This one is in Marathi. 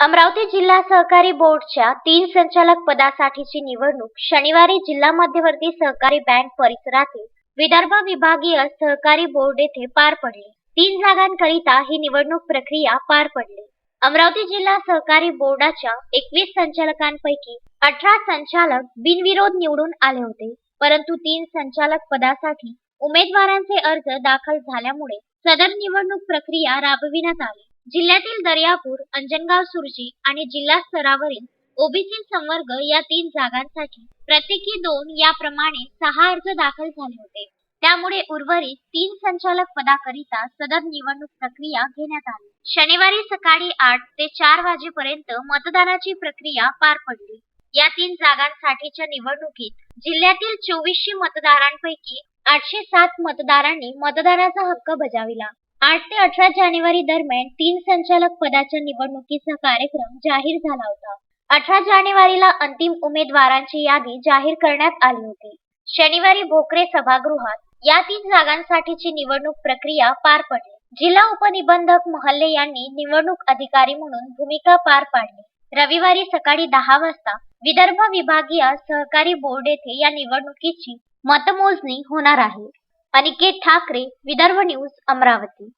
अमरावती जिल्हा सहकारी बोर्डच्या तीन संचालक पदासाठीची निवडणूक शनिवारी जिल्हा मध्यवर्ती सहकारी बँक परिसरातील विदर्भ विभागीय सहकारी बोर्ड येथे पार पडली. तीन जागांकरिता ही निवडणूक प्रक्रिया पार पडली. अमरावती जिल्हा सहकारी बोर्डाच्या एकवीस संचालकांपैकी अठरा संचालक बिनविरोध निवडून आले होते परंतु तीन संचालक पदासाठी उमेदवारांचे अर्ज दाखल झाल्यामुळे सदर निवडणूक प्रक्रिया राबविण्यात आली. जिल्ह्यातील दर्यापूर अंजनगाव सुरजी आणि जिल्हा स्तरावरील ओबीसी संवर्ग या तीन जागांसाठी प्रत्येकी दोन याप्रमाणे सहा अर्ज दाखल झाले होते. त्यामुळे उर्वरित तीन संचालक पदाकरिता सदर निवडणूक प्रक्रिया घेण्यात आली. शनिवारी सकाळी आठ ते चार वाजेपर्यंत मतदानाची प्रक्रिया पार पडली. या तीन जागांसाठीच्या निवडणुकीत जिल्ह्यातील चोवीसशे मतदारांपैकी आठशे सात मतदारांनी मतदानाचा हक्क बजाविला. आठ ते अठरा जानेवारी दरम्यान तीन संचालक पदाच्या निवडणुकीचा कार्यक्रम जाहीर झाला होता. अठरा जानेवारीला अंतिम उमेदवारांची यादी जाहीर करण्यात आली होती. शनिवारी भोकरे सभागृहात या तीन जागांसाठीची निवडणूक प्रक्रिया पार पडली. जिल्हा उपनिबंधक महल्ले यांनी निवडणूक अधिकारी म्हणून भूमिका पार पाडली. रविवारी सकाळी दहा वाजता विदर्भ विभागीय सहकारी बोर्ड येथे या निवडणुकीची मतमोजणी होणार आहे. अनिकेत ठाकरे विदर्भ न्यूज अमरावती.